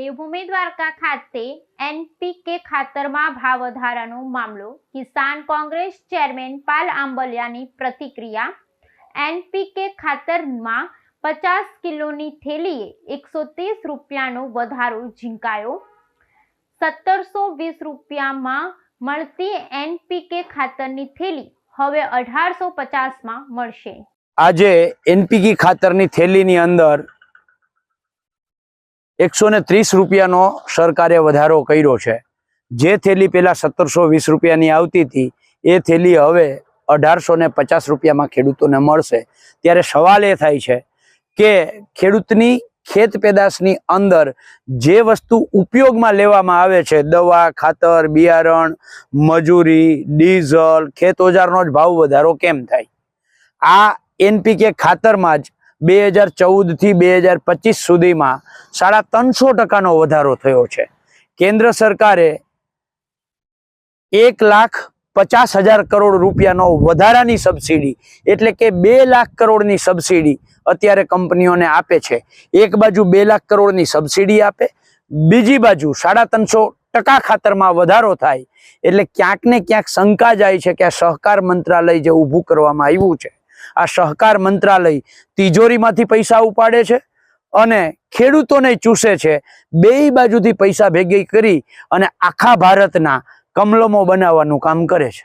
દેવભૂમિ દ્વારકા ખાતે એનપીકે ખાતરમાં ભાવ વધારાનો મામલો. કિસાન કોંગ્રેસ ચેરમેન પાલ આંબલિયાની પ્રતિક્રિયા. એનપીકે ખાતરમાં પચાસ કિલોની થેલીએ એકસો ત્રીસ રૂપિયાનો વધારો ઝીંકાયો. સત્તરસો વીસ રૂપિયામાં મળતી એનપીકે ખાતરની થેલી હવે અઢારસો પચાસમાં મળશે. આજે એનપીકે ખાતરની થેલીની અંદર એકસો ને ત્રીસ રૂપિયાનો સરકારે વધારો કર્યો છે. જે થેલી પહેલાં સત્તરસો વીસ રૂપિયાની આવતી હતી, એ થેલી હવે અઢારસો ને પચાસ રૂપિયામાં ખેડૂતોને મળશે. ત્યારે સવાલ એ થાય છે કે ખેડૂતની ખેત પેદાશની અંદર જે વસ્તુ ઉપયોગમાં લેવામાં આવે છે, દવા, ખાતર, બિયારણ, મજૂરી, ડીઝલ, ખેત ઓજારનો જ ભાવ વધારો કેમ થાય? આ એનપીકે ખાતરમાં જ બે હજાર ચૌદથી બે હજાર પચીસ સુધીમાં સાડા ત્રણસો ટકાનો વધારો થયો છે. કેન્દ્ર સરકારે એક લાખ પચાસ હજાર કરોડ રૂપિયાનો વધારાની સબસિડી, એટલે કે બે લાખ કરોડની સબસિડી અત્યારે કંપનીઓને આપે છે. એક બાજુ બે લાખ કરોડની સબસિડી આપે, બીજી બાજુ સાડા ત્રણસો ટકા ખાતરમાં વધારો થાય, એટલે ક્યાંક ને ક્યાંક શંકા જાય છે કે આ સહકાર મંત્રાલય જે ઊભું કરવામાં આવ્યું છે આ સહકાર મંત્રાલય તિજોરીમાંથી પૈસા ઉપાડે છે અને ખેડૂતોને ચૂસે છે. બેય બાજુથી પૈસા ભેગી કરી અને આખા ભારતના કમલમો બનાવવાનું કામ કરે છે.